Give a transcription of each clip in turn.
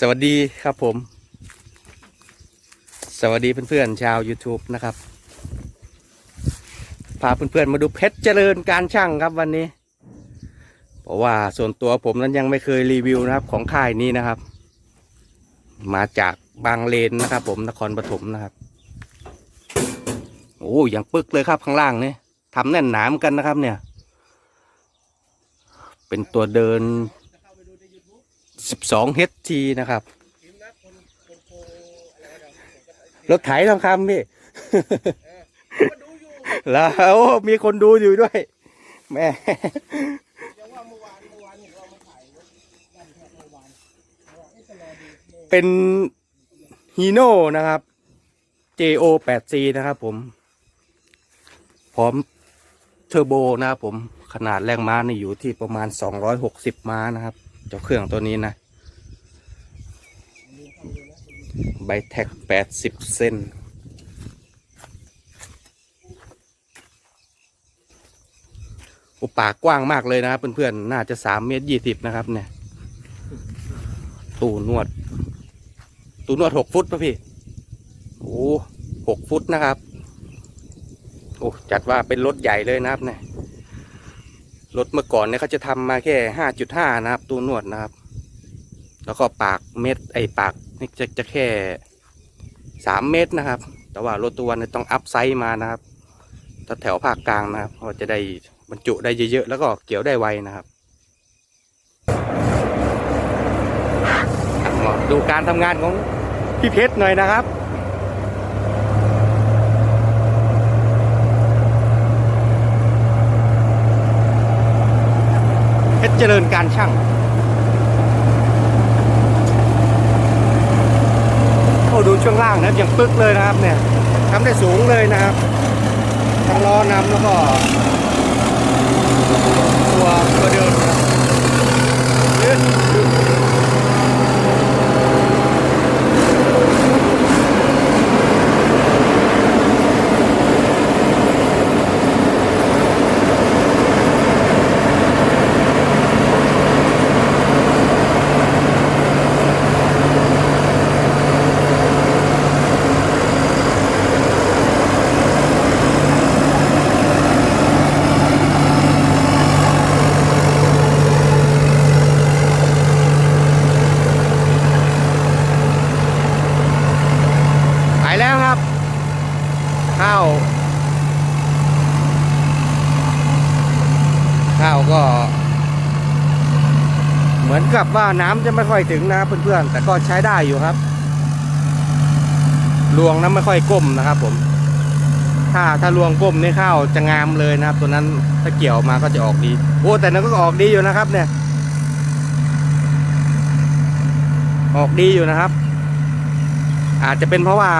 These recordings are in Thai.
สวัสดีครับผม สวัสดีเพื่อนๆชาว YouTube นะครับ พาเพื่อนๆมาดูเพชรเจริญการช่างครับวันนี้ เพราะว่าส่วนตัวผมนั้นยังไม่เคยรีวิวนะครับของค่ายนี้นะครับ มาจากบางเลนนะครับ ผมนครปฐมนะครับโอ้ยังปึกเลยครับข้างล่างนี่ทำแน่นหนามกันนะครับเนี่ย เป็นตัวเดิน 12 HT นะครับ รถไถทองคำพี่แล้วโอ้มีคนดูอยู่ด้วย แม่เป็นฮีโน่นะครับ JO 8C นะครับผม พร้อมเทอร์โบนะครับผม ขนาดแรงม้านี่อยู่ที่ประมาณ 260 ม้านะครับ เจ้าเครื่องตัวนี้นะ ใบแท็ก80เส้นอุปากกว้างมากเลยนะครับเพื่อนๆ น่าจะ3เมตร20นะครับเนี่ย ตู้นวด ตู้นวด6ฟุตป่ะพี่ โอ้หกฟุตนะครับ โอ้จัดว่าเป็นรถใหญ่เลยนะครับเนี่ย รถเมื่อก่อนเนี่ยเขาจะทำมาแค่ห้าจุดห้านะครับ ตู้นวดนะครับ แล้วก็ปากเม็ดไอปาก นี่จะจะแค่สามเมตรนะครับ แต่ว่ารถตัวเนี่ยต้องอัพไซส์มานะครับถ้าแถวภาคกลางนะครับเพราะว่าจะได้บรรจุได้เยอะๆแล้วก็เกี่ยวได้ไวนะครับดูการทำงานของพี่เพชรหน่อยนะครับเพชรเจริญการช่าง โอ้ดูช่วงล่างนะครับยังปึกเลยนะครับเนี่ยทำได้สูงเลยนะครับทั้งล้อนำแล้วก็ตัวตัวเดินนะครับยืดไปแล้วครับ ข้าว ข้าวก็ เหมือนกับ ว่าน้ำจะไม่ค่อยถึงนะครับเพื่อนๆ แต่ก็ใช้ได้อยู่ครับรวงน้ำไม่ค่อยก้มนะครับ ผม ถ้าถ้ารวงก้มนี่ข้าวจะงามเลยนะครับ ตัวนั้นถ้าเกี่ยวมาก็จะออกดี โอ้แต่นั้นก็ออกดีอยู่นะครับ เนี่ย ออกดีอยู่นะครับ อาจจะเป็นเพราะว่า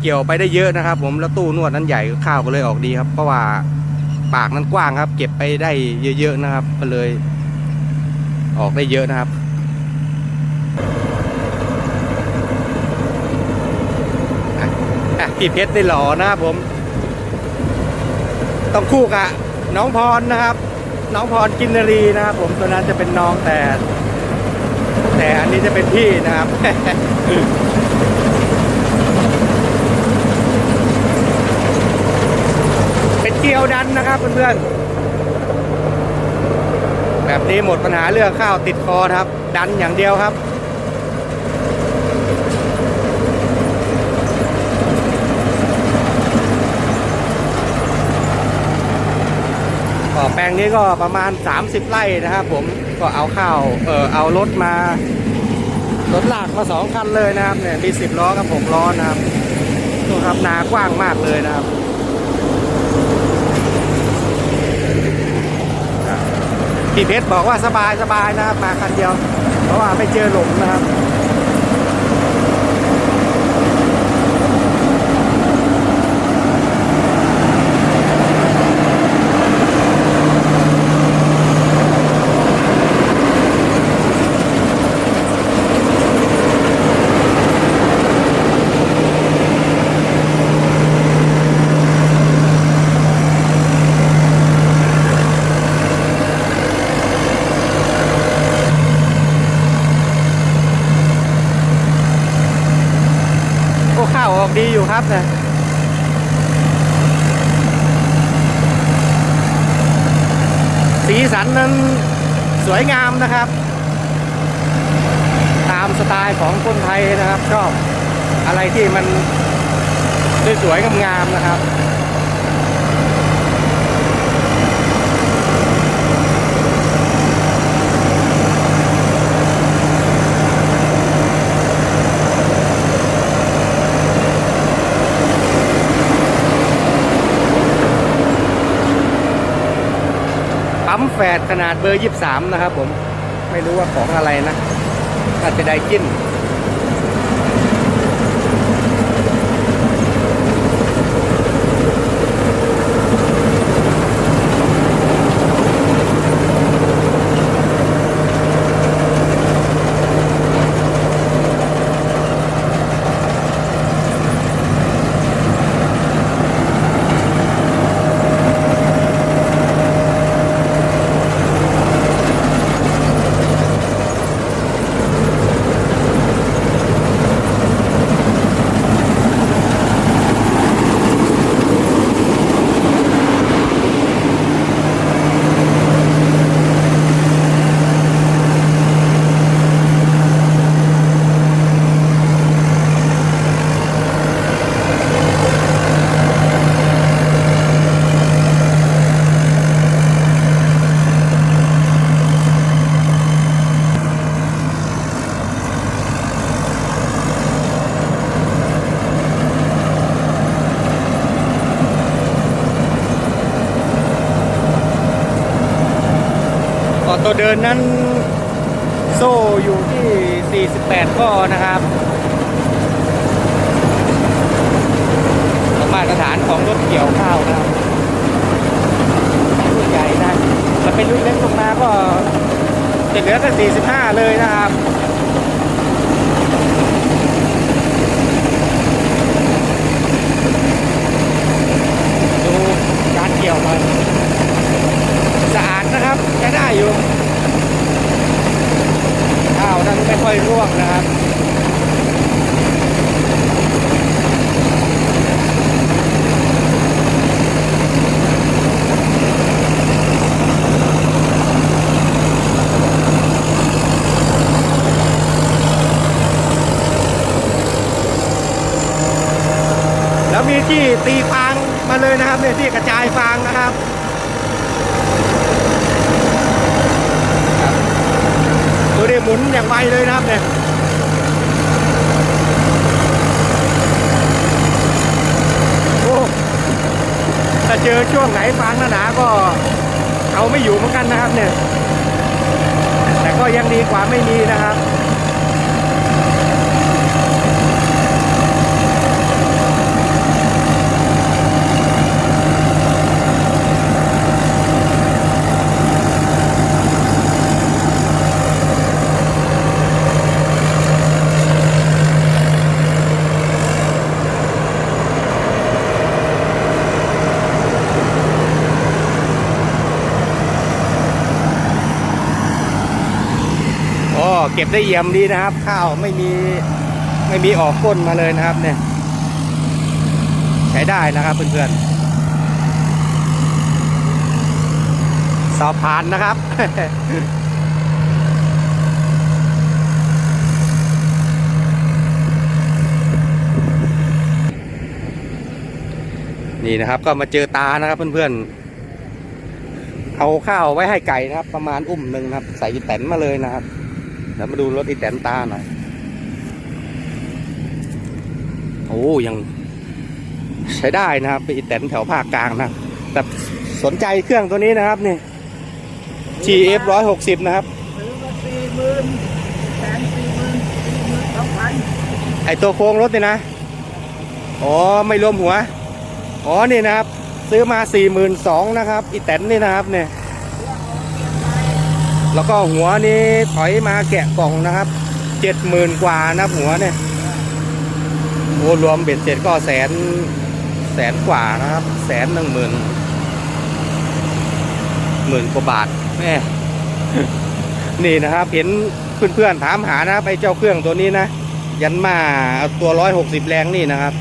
เกี่ยวไปได้เยอะนะครับ ผมแล้วตู้นวดนั้นใหญ่ข้าวก็เลยออกดีครับ เพราะว่าปากนั้นกว้างครับ เก็บไปได้เยอะๆนะครับ ก็เลย ออกได้เยอะนะครับพี่เพชรได้หล่อนะครับผม ต้องคู่กับน้องพรนะครับ น้องพรกินนรีนะครับ ผมตัวนั้นจะเป็นน้องแต่ แต่อันนี้จะเป็นพี่นะครับเป็นเกลียวดันนะครับเพื่อนๆ แบบนี้หมดปัญหาเรื่องข้าวติดคอครับ ดันอย่างเดียวครับก็แปลงนี้ก็ประมาณ 30 ไร่นะครับ ผมก็เอาข้าวเออเอารถมารถลากมาสองคันเลยนะครับเนี่ยมี10ล้อกับ6ล้อนะครับดูครับนากว้างมากเลยนะครับ พี่เพชรบอกว่าสบายสบายนะครับมาคันเดียว เพราะว่าไม่เจอหลุมนะครับ ครับนะสีสันนั้นสวยงามนะครับ ตามสไตล์ของคนไทยนะครับ ชอบอะไรที่มันสวยๆงามๆนะครับ ปั๊มแฝดขนาดเบอร์ 23 นะครับผม ไม่รู้ว่าของอะไรนะอาจจะได้กิน ตัวเดินนั้นโซ่อยู่ที่ 48 ข้อนะครับมาตรฐานของรถเกี่ยวข้าวนะครับรุ่นใหญ่นะถ้าเป็นรุ่นเล็กลงมาก็จะเหลือแค่45 เลยนะครับ ดูการเกี่ยวมัน สะอาดนะครับใช้ได้อยู่ ข้าวนั้นไม่ค่อยร่วง นะครับแล้วมีที่ตีฟางมาเลยนะครับเนี่ยที่กระจายฟางนะครับ ดูดิห มุนอย่างไวเลยนะครับเนี่ยโอ้ถ้าเจอช่วงไหนฟางหนาๆก็เอาไม่อยู่เหมือนกันนะครับเนี่ย แต่ก็ยังดีกว่าไม่มีนะครับ เก็บได้เยี่ยมดีนะครับ ข้าวไม่มีไม่มีออกก้นมาเลยนะครับ เนี่ย ใช้ได้นะครับเพื่อนๆสอบผ่านนะครับนี่นะครับก็มาเจอตานะครับเพื่อนๆ เอาข้าวไว้ให้ไก่นะครับ ประมาณอุ้มหนึ่งนะครับ ใส่แตนมาเลยนะครับ เดี๋ยวมาดูรถอีแตนตาหน่อย โอ้ยังใช้ได้นะครับเป็นอีแตนแถวภาคกลางนะ แต่สนใจเครื่องตัวนี้นะครับนี่ GF ร้อยหกสิบนะครับไอตัวโครงรถเนี่ยนะ อ๋อ ไม่รวมหัว อ๋อ นี่นะครับ ซื้อมาสี่หมื่นสองนะครับ อีแตนนี่นะครับเนี่ย แล้วก็หัวนี่ถอยมาแกะกล่องนะครับเจ็ดหมื่นกว่านะหัวเนี่ยโอ้รวมเบ็ดเสร็จก็แสนแสนกว่านะครับ แสนหนึ่งหมื่นหมื่นกว่าบาทแม่นี่นะครับ เห็นเพื่อนๆถามหานะครับไอ้เจ้าเครื่องตัวนี้นะ ยันมาตัวร้อยหกสิบแรงนี่นะครับ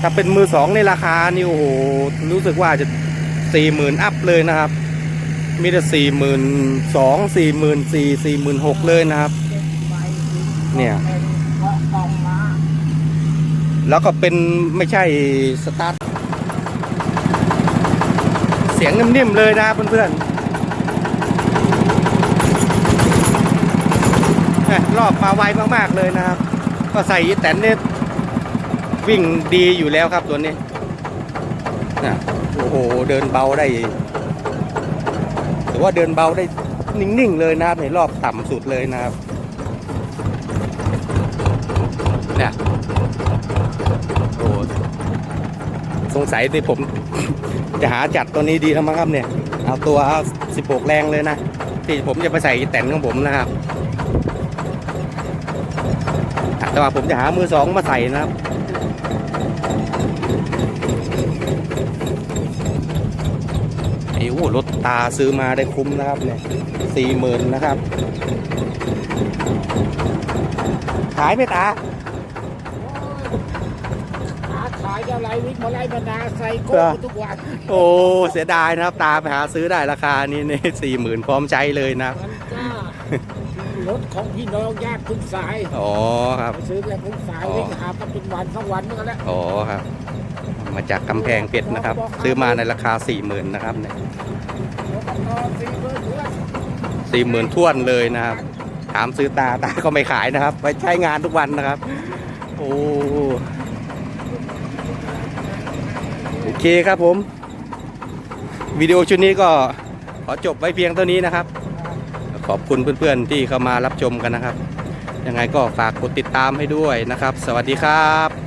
ถ้าเป็นมือสองในราคานี่โอ้โหรู้สึกว่าจะสี่หมื่นอัพเลยนะครับ มีแต่สี่หมื่นสองสี่หมื่นสี่สี่หมื่นหกเลยนะครับ เนี่ยแล้วก็เป็นไม่ใช่สตาร์ทเสียงนิ่มๆเลยนะเพื่อนๆรอบมาไวมากๆเลยนะครับ ก็ใส่อีแตนเนี่ยวิ่งดีอยู่แล้วครับตัวนี้นะโอ้โห เดินเบาได้ ถือว่าเดินเบาได้นิ่งๆเลยนะครับในรอบต่ำสุดเลยนะครับเนี่ยโอ้สงสัยที่ผม จะหาจัดตัวนี้ดีแล้วมั้งครับเนี่ย เอาตัว16แรงเลยนะที่ผมจะไปใส่แตนของผมนะครับแต่ว่าผมจะหามือสองมาใส่นะครับไอ้โอ้รถ ตาซื้อมาได้คุ้มนะครับเนี่ยสี่หมื่นนะครับ ขายไหมตาหาขายอะไรวิ่งมาไล่บรรดาใส่โก้เหรอทุกวันโอ้เสียดายนะครับ ตาไปหาซื้อได้ราคานี้ในสี่หมื่นพร้อมใช้เลยนะมันก็รถของพี่น้องญาติทุกสายอ๋อครับไปซื้อแล้วทุกสายอ๋อวิ่งหากันเป็นวันทั้งวันนั่นแหละอ๋อครับ มาจากกำแพงเพชรนะครับ ซื้อมาในราคาสี่หมื่นนะครับเนี่ยสี่หมื่นเพื่อน สี่หมื่นท่วนเลยนะครับ ถามซื้อตาตาก็ไม่ขายนะครับ ไปใช้งานทุกวันนะครับ โอ้โอเคครับผม วิดีโอชุดนี้ก็ขอจบไว้เพียงเท่านี้นะครับ ขอบคุณเพื่อนๆที่เข้ามารับชมกันนะครับ ยังไงก็ฝากกดติดตามให้ด้วยนะครับ สวัสดีครับ